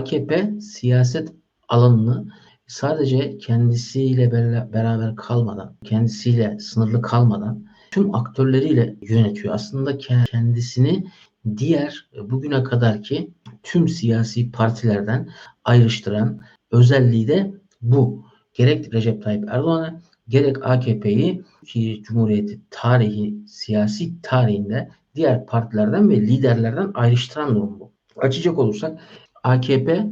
AKP siyaset alanını sadece kendisiyle beraber kalmadan, kendisiyle sınırlı kalmadan tüm aktörleriyle yönetiyor. Aslında kendisini diğer bugüne kadarki tüm siyasi partilerden ayrıştıran özelliği de bu. Gerek Recep Tayyip Erdoğan'ı gerek AKP'yi ki Cumhuriyeti tarihi, siyasi tarihinde diğer partilerden ve liderlerden ayrıştıran durum bu. Açacak olursak AKP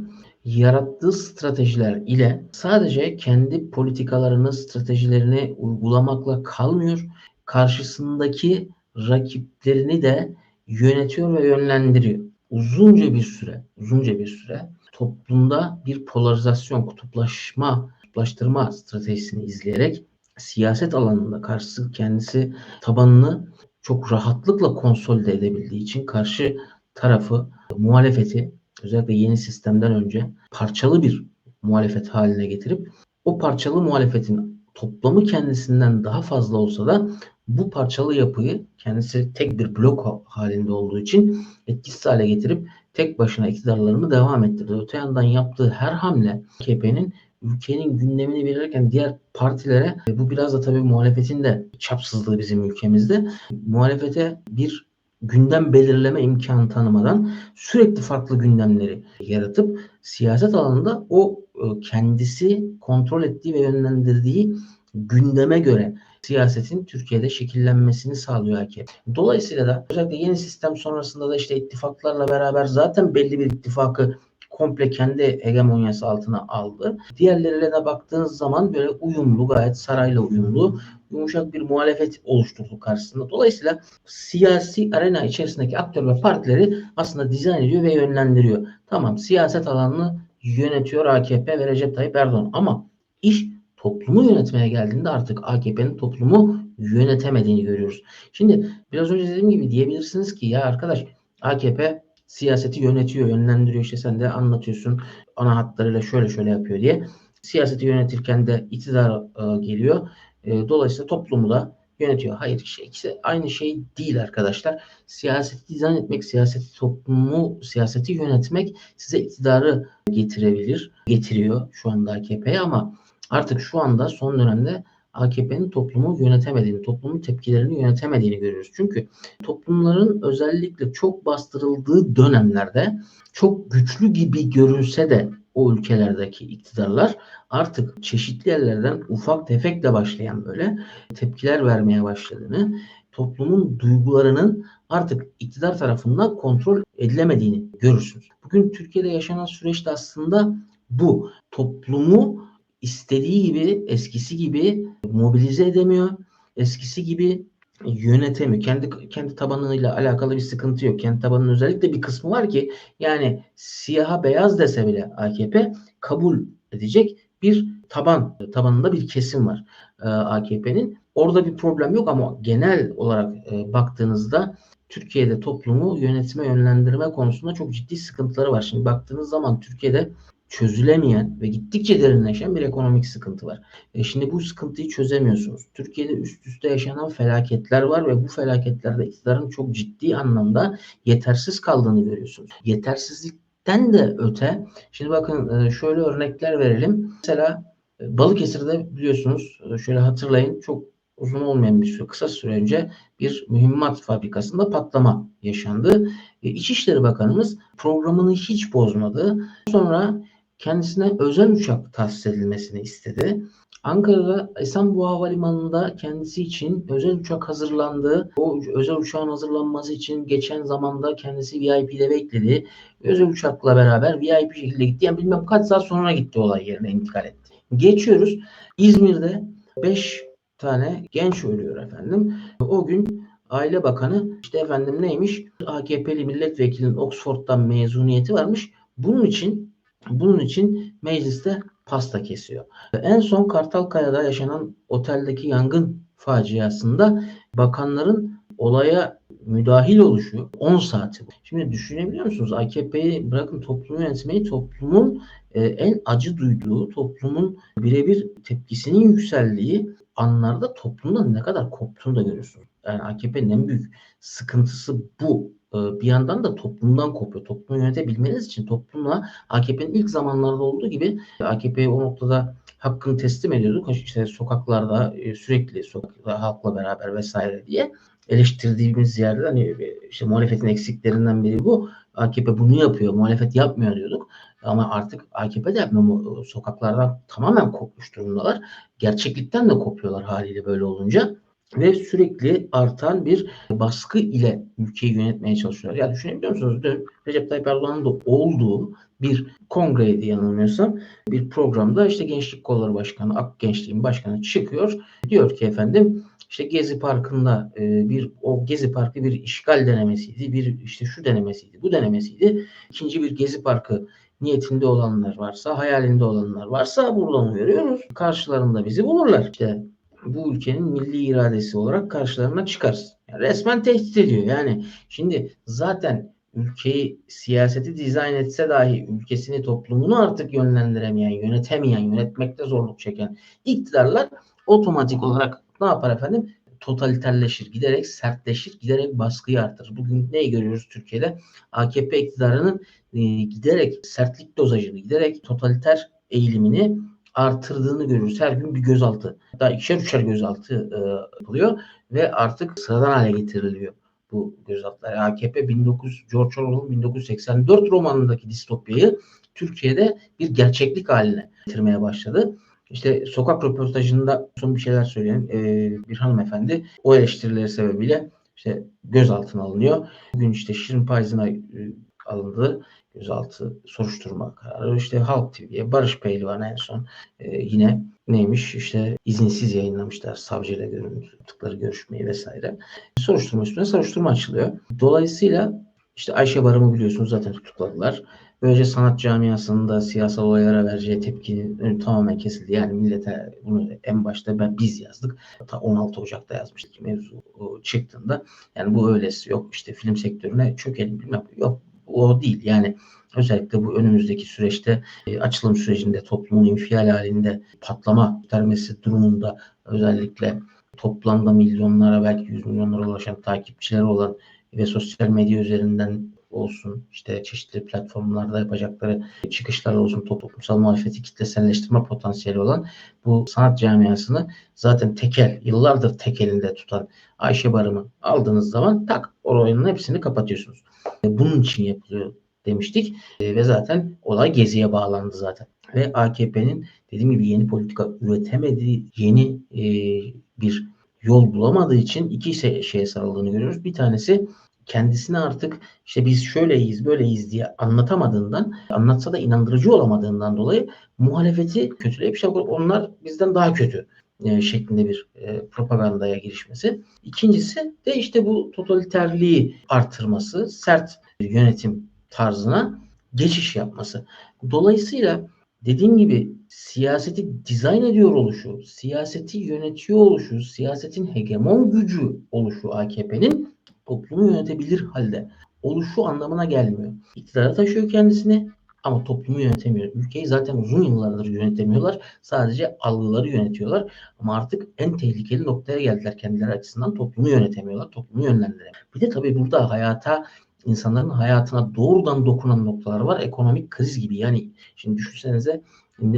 yarattığı stratejiler ile sadece kendi politikalarını, stratejilerini uygulamakla kalmıyor. Karşısındaki rakiplerini de yönetiyor ve yönlendiriyor. Uzunca bir süre, uzunca bir süre toplumda bir polarizasyon, kutuplaşma, kutuplaştırma stratejisini izleyerek siyaset alanında karşı kendisi tabanını çok rahatlıkla konsolide edebildiği için karşı tarafı muhalefeti özellikle yeni sistemden önce parçalı bir muhalefet haline getirip o parçalı muhalefetin toplamı kendisinden daha fazla olsa da bu parçalı yapıyı kendisi tek bir blok halinde olduğu için etkisiz hale getirip tek başına iktidarlarını devam ettirdi. Öte yandan yaptığı her hamle AKP'nin ülkenin gündemini belirlerken diğer partilere bu biraz da tabii muhalefetin de çapsızlığı bizim ülkemizde. Muhalefete bir gündem belirleme imkanı tanımadan sürekli farklı gündemleri yaratıp siyaset alanında o e, kendisi kontrol ettiği ve yönlendirdiği gündeme göre siyasetin Türkiye'de şekillenmesini sağlıyor AKP. Dolayısıyla da özellikle yeni sistem sonrasında da işte ittifaklarla beraber zaten belli bir ittifakı komple kendi hegemonyası altına aldı. Diğerleriyle de baktığınız zaman böyle uyumlu, gayet sarayla uyumlu, yumuşak bir muhalefet oluşturdu karşısında. Dolayısıyla siyasi arena içerisindeki aktör ve partileri aslında dizayn ediyor ve yönlendiriyor. Tamam siyaset alanını yönetiyor AKP ve Recep Tayyip Erdoğan ama iş toplumu yönetmeye geldiğinde artık AKP'nin toplumu yönetemediğini görüyoruz. Şimdi biraz önce dediğim gibi diyebilirsiniz ki ya arkadaş AKP siyaseti yönetiyor, yönlendiriyor işte sen de anlatıyorsun ana hatlarıyla şöyle şöyle yapıyor diye. Siyaseti yönetirken de iktidar e, geliyor. E, dolayısıyla toplumu da yönetiyor. Hayır şey, ikisi aynı şey değil arkadaşlar. Siyaseti dizayn etmek, siyaseti toplumu, siyaseti yönetmek size iktidarı getirebilir. Getiriyor şu anda AKP'ye ama artık şu anda son dönemde AKP'nin toplumu yönetemediğini, toplumun tepkilerini yönetemediğini görüyoruz. Çünkü toplumların özellikle çok bastırıldığı dönemlerde çok güçlü gibi görünse de o ülkelerdeki iktidarlar artık çeşitli yerlerden ufak tefekle başlayan böyle tepkiler vermeye başladığını, toplumun duygularının artık iktidar tarafından kontrol edilemediğini görürsünüz. Bugün Türkiye'de yaşanan süreçte aslında bu toplumu istediği gibi eskisi gibi mobilize edemiyor. Eskisi gibi yönetemiyor. Kendi kendi tabanıyla alakalı bir sıkıntı yok. Kendi tabanının özellikle bir kısmı var ki yani siyaha beyaz dese bile AKP kabul edecek bir taban tabanında bir kesim var e, AKP'nin. Orada bir problem yok ama genel olarak e, baktığınızda Türkiye'de toplumu yönetme yönlendirme konusunda çok ciddi sıkıntıları var. Şimdi baktığınız zaman Türkiye'de çözülemeyen ve gittikçe derinleşen bir ekonomik sıkıntı var. E şimdi bu sıkıntıyı çözemiyorsunuz. Türkiye'de üst üste yaşanan felaketler var ve bu felaketlerde iktidarın çok ciddi anlamda yetersiz kaldığını görüyorsunuz. Yetersizlikten de öte, şimdi bakın e, şöyle örnekler verelim. Mesela e, Balıkesir'de biliyorsunuz e, şöyle hatırlayın çok uzun olmayan bir süre, kısa süre önce bir mühimmat fabrikasında patlama yaşandı. İçişleri Bakanımız programını hiç bozmadı. Sonra kendisine özel uçak tahsis edilmesini istedi. Ankara'da Esenboğa Havalimanı'nda kendisi için özel uçak hazırlandı. O özel uçağın hazırlanması için geçen zamanda kendisi VIP'de bekledi. Özel uçakla beraber VIP şekilde gitti. Yani bilmem kaç saat sonra gitti olay yerine intikal etti. Geçiyoruz. İzmir'de 5 tane genç ölüyor efendim. O gün Aile Bakanı işte efendim neymiş? AKP'li milletvekilinin Oxford'dan mezuniyeti varmış. Bunun için bunun için mecliste pasta kesiyor. En son Kartalkaya'da yaşanan oteldeki yangın faciasında bakanların olaya müdahil oluşu 10 saati. Şimdi düşünebiliyor musunuz? AKP'yi bırakın toplumu yönetmeyi toplumun e, en acı duyduğu, toplumun birebir tepkisinin yükseldiği anlarda toplumda ne kadar koptuğunu da görüyorsunuz. Yani AKP'nin en büyük sıkıntısı bu e, bir yandan da toplumdan kopuyor. Toplumu yönetebilmeniz için toplumla AKP'nin ilk zamanlarda olduğu gibi AKP'ye o noktada hakkını teslim ediyorduk. İşte sokaklarda e, sürekli sokakta halkla beraber vesaire diye eleştirdiğimiz yerde hani işte muhalefetin eksiklerinden biri bu. AKP bunu yapıyor, muhalefet yapmıyor diyorduk. Ama artık AKP de yapmıyor. Sokaklardan tamamen kopmuş durumdalar. Gerçeklikten de kopuyorlar haliyle böyle olunca ve sürekli artan bir baskı ile ülkeyi yönetmeye çalışıyorlar. Ya düşünebiliyor musunuz? Dün Recep Tayyip Erdoğan'ın da olduğu bir kongreydi yanılmıyorsam. Bir programda işte Gençlik Kolları Başkanı, Ak Gençliğin Başkanı çıkıyor. Diyor ki efendim işte Gezi Parkı'nda e, bir o Gezi Parkı bir işgal denemesiydi. Bir işte şu denemesiydi, bu denemesiydi. İkinci bir Gezi Parkı niyetinde olanlar varsa, hayalinde olanlar varsa buradan uyarıyoruz. Karşılarında bizi bulurlar. İşte bu ülkenin milli iradesi olarak karşılarına çıkarız. Yani resmen tehdit ediyor. Yani şimdi zaten ülkeyi siyaseti dizayn etse dahi ülkesini toplumunu artık yönlendiremeyen, yönetemeyen, yönetmekte zorluk çeken iktidarlar otomatik olarak ne yapar efendim? Totaliterleşir, giderek sertleşir, giderek baskıyı artırır. Bugün neyi görüyoruz Türkiye'de? AKP iktidarının e, giderek sertlik dozajını, giderek totaliter eğilimini artırdığını görürüz. Her gün bir gözaltı. Hatta ikişer üçer gözaltı e, ve artık sıradan hale getiriliyor bu gözaltılar. AKP 19 George Orwell'ın 1984 romanındaki distopyayı Türkiye'de bir gerçeklik haline getirmeye başladı. İşte sokak röportajında son bir şeyler söyleyen e, bir hanımefendi o eleştirileri sebebiyle işte gözaltına alınıyor. Bugün işte Şirin Payız'ına e, alındı gözaltı soruşturma kararı. İşte Halk TV'ye Barış Pehlivan en son e, yine neymiş işte izinsiz yayınlamışlar savcıyla görüntüleri görüşmeyi vesaire. Soruşturma üstüne soruşturma açılıyor. Dolayısıyla işte Ayşe Barım'ı biliyorsunuz zaten tutukladılar. Böylece sanat camiasında siyasal olaylara vereceği tepkinin tamamen kesildi. Yani millete bunu en başta ben biz yazdık. Hatta 16 Ocak'ta yazmıştık mevzu çıktığında. Yani bu öylesi yok işte film sektörüne çökelim bilmem yok o değil. Yani özellikle bu önümüzdeki süreçte e, açılım sürecinde toplumun infial halinde patlama göstermesi durumunda özellikle toplamda milyonlara belki yüz milyonlara ulaşan takipçileri olan ve sosyal medya üzerinden olsun işte çeşitli platformlarda yapacakları çıkışlar olsun toplumsal muhalefeti kitleselleştirme potansiyeli olan bu sanat camiasını zaten tekel yıllardır tekelinde tutan Ayşe Barım'ı aldığınız zaman tak oranın hepsini kapatıyorsunuz. E, bunun için yapılıyor demiştik e, ve zaten olay Gezi'ye bağlandı zaten. Ve AKP'nin dediğim gibi yeni politika üretemediği, yeni e, bir yol bulamadığı için iki şey, şeye sarıldığını görüyoruz. Bir tanesi kendisini artık işte biz şöyleyiz böyleyiz diye anlatamadığından anlatsa da inandırıcı olamadığından dolayı muhalefeti kötüleyip işte onlar bizden daha kötü e, şeklinde bir e, propagandaya girişmesi. İkincisi de işte bu totaliterliği artırması, sert yönetim tarzına geçiş yapması. Dolayısıyla dediğim gibi siyaseti dizayn ediyor oluşu, siyaseti yönetiyor oluşu, siyasetin hegemon gücü oluşu AKP'nin toplumu yönetebilir halde oluşu anlamına gelmiyor. İktidara taşıyor kendisini ama toplumu yönetemiyor. Ülkeyi zaten uzun yıllardır yönetemiyorlar. Sadece algıları yönetiyorlar. Ama artık en tehlikeli noktaya geldiler kendileri açısından. Toplumu yönetemiyorlar. Toplumu yönlendiremiyorlar. Bir de tabii burada hayata insanların hayatına doğrudan dokunan noktalar var. Ekonomik kriz gibi. Yani şimdi düşünsenize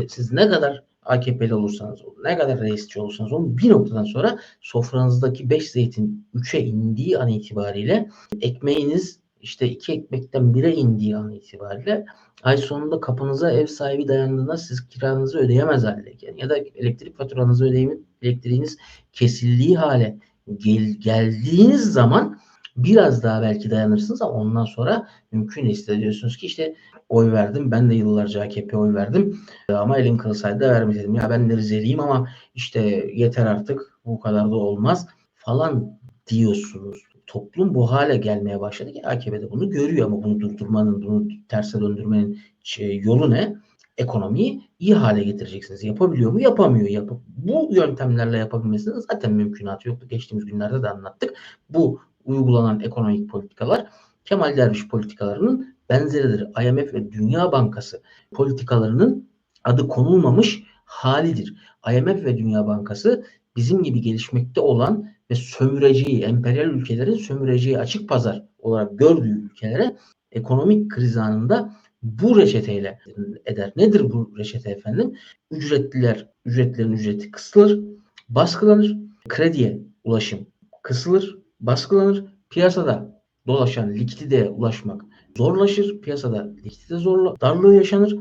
siz ne kadar AKP'li olursanız olun, ne kadar reisçi olursanız olun bir noktadan sonra sofranızdaki 5 zeytin 3'e indiği an itibariyle ekmeğiniz işte iki ekmekten bire indiği an itibariyle ay sonunda kapınıza ev sahibi dayandığında siz kiranızı ödeyemez hale yani ya da elektrik faturanızı ödeyemeyip elektriğiniz kesildiği hale gel, geldiğiniz zaman biraz daha belki dayanırsınız ama ondan sonra mümkün hissediyorsunuz ki işte oy verdim. Ben de yıllarca AKP oy verdim. Ama elim kırılsaydı da vermeyecektim. Ya ben de Rizeliyim ama işte yeter artık bu kadar da olmaz falan diyorsunuz. Toplum bu hale gelmeye başladı ki AKP de bunu görüyor ama bunu durdurmanın, bunu terse döndürmenin yolu ne? Ekonomiyi iyi hale getireceksiniz. Yapabiliyor mu? Yapamıyor. Yap bu yöntemlerle yapabilmesinin zaten mümkünatı yoktu. Geçtiğimiz günlerde de anlattık. Bu uygulanan ekonomik politikalar Kemal Derviş politikalarının benzeridir. IMF ve Dünya Bankası politikalarının adı konulmamış halidir. IMF ve Dünya Bankası bizim gibi gelişmekte olan ve sömüreceği, emperyal ülkelerin sömüreceği açık pazar olarak gördüğü ülkelere ekonomik kriz anında bu reçeteyle eder. Nedir bu reçete efendim? Ücretliler, ücretlerin ücreti kısılır, baskılanır, krediye ulaşım kısılır, baskılanır, piyasada dolaşan likiditeye ulaşmak zorlaşır, piyasada likidite zorla, darlığı yaşanır.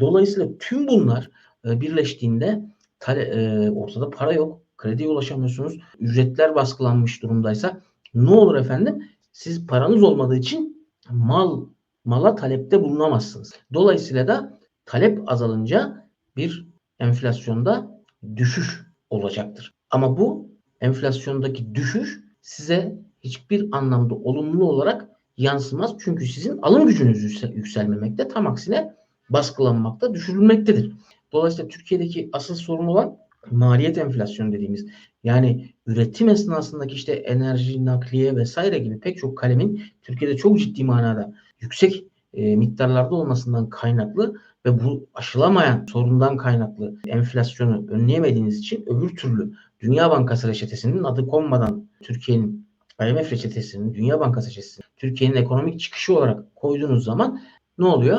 Dolayısıyla tüm bunlar e, birleştiğinde tale, e, ortada para yok, krediye ulaşamıyorsunuz, ücretler baskılanmış durumdaysa ne olur efendim? Siz paranız olmadığı için mal mala talepte bulunamazsınız. Dolayısıyla da talep azalınca bir enflasyonda düşüş olacaktır. Ama bu enflasyondaki düşüş size hiçbir anlamda olumlu olarak yansımaz. Çünkü sizin alım gücünüz yükselmemekte. Tam aksine baskılanmakta, düşürülmektedir. Dolayısıyla Türkiye'deki asıl sorun olan maliyet enflasyonu dediğimiz yani üretim esnasındaki işte enerji, nakliye vesaire gibi pek çok kalemin Türkiye'de çok ciddi manada yüksek e, miktarlarda olmasından kaynaklı ve bu aşılamayan sorundan kaynaklı enflasyonu önleyemediğiniz için öbür türlü Dünya Bankası reçetesinin adı konmadan Türkiye'nin IMF reçetesinin, Dünya Bankası reçetesinin Türkiye'nin ekonomik çıkışı olarak koyduğunuz zaman ne oluyor?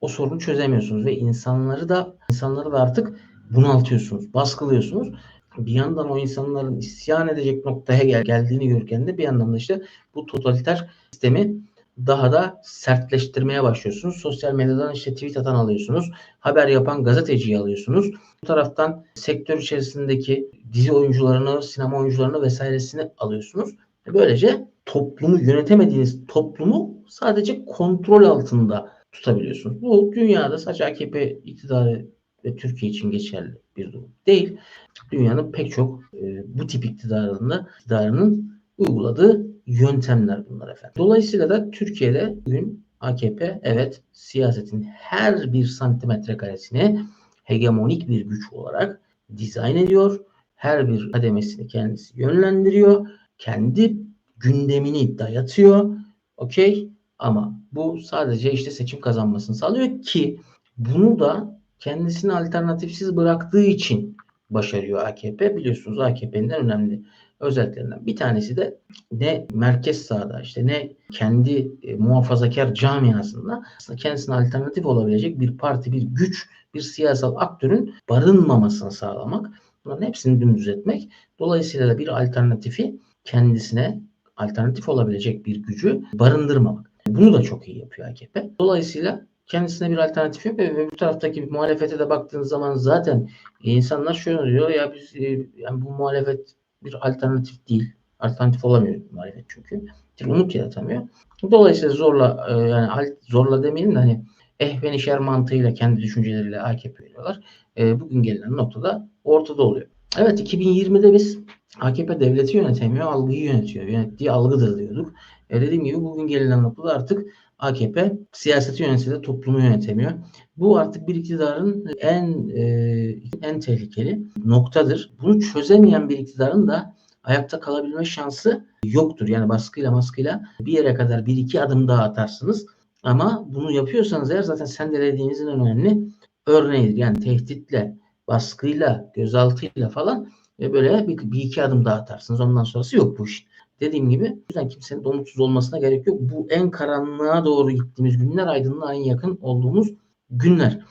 O sorunu çözemiyorsunuz ve insanları da insanları da artık bunaltıyorsunuz, baskılıyorsunuz. Bir yandan o insanların isyan edecek noktaya gel geldiğini görürken de bir yandan da işte bu totaliter sistemi daha da sertleştirmeye başlıyorsunuz. Sosyal medyadan işte tweet atan alıyorsunuz. Haber yapan gazeteciyi alıyorsunuz. Bu taraftan sektör içerisindeki dizi oyuncularını, sinema oyuncularını vesairesini alıyorsunuz. Böylece toplumu yönetemediğiniz toplumu sadece kontrol altında tutabiliyorsunuz. Bu dünyada sadece AKP iktidarı ve Türkiye için geçerli bir durum değil. Dünyanın pek çok e, bu tip iktidarında iktidarının uyguladığı yöntemler bunlar efendim. Dolayısıyla da Türkiye'de bugün AKP evet siyasetin her bir santimetre karesini hegemonik bir güç olarak dizayn ediyor. Her bir kademesini kendisi yönlendiriyor. Kendi gündemini dayatıyor. Okey? Ama bu sadece işte seçim kazanmasını sağlıyor ki bunu da kendisini alternatifsiz bıraktığı için başarıyor AKP. Biliyorsunuz AKP'nin önemli özelliklerinden bir tanesi de ne merkez sağda işte ne kendi e, muhafazakar camiasında aslında kendisine alternatif olabilecek bir parti, bir güç, bir siyasal aktörün barınmamasını sağlamak. Bunların hepsini dümdüz etmek. Dolayısıyla da bir alternatifi kendisine alternatif olabilecek bir gücü barındırmamak. Bunu da çok iyi yapıyor AKP. Dolayısıyla kendisine bir alternatif yok ve bu taraftaki bir muhalefete de baktığınız zaman zaten insanlar şöyle diyor ya biz e, yani bu muhalefet bir alternatif değil. Alternatif olamıyor muhalefet çünkü. Bir umut yaratamıyor. Dolayısıyla zorla e, yani zorla demeyelim de hani ehvenişer mantığıyla kendi düşünceleriyle AKP veriyorlar. E, bugün gelinen noktada ortada oluyor. Evet 2020'de biz AKP devleti yönetemiyor, algıyı yönetiyor. Yönettiği algıdır diyorduk. E dediğim gibi bugün gelinen noktada artık AKP siyaseti yönetse de toplumu yönetemiyor. Bu artık bir iktidarın en e, en tehlikeli noktadır. Bunu çözemeyen bir iktidarın da ayakta kalabilme şansı yoktur. Yani baskıyla maskıyla bir yere kadar bir iki adım daha atarsınız. Ama bunu yapıyorsanız eğer zaten sendelediğinizin en önemli örneğidir. Yani tehditle, baskıyla, gözaltıyla falan ve böyle bir, bir iki adım daha atarsınız. Ondan sonrası yok bu iş. Dediğim gibi yüzden kimsenin de olmasına gerek yok. Bu en karanlığa doğru gittiğimiz günler aydınlığa en yakın olduğumuz günler.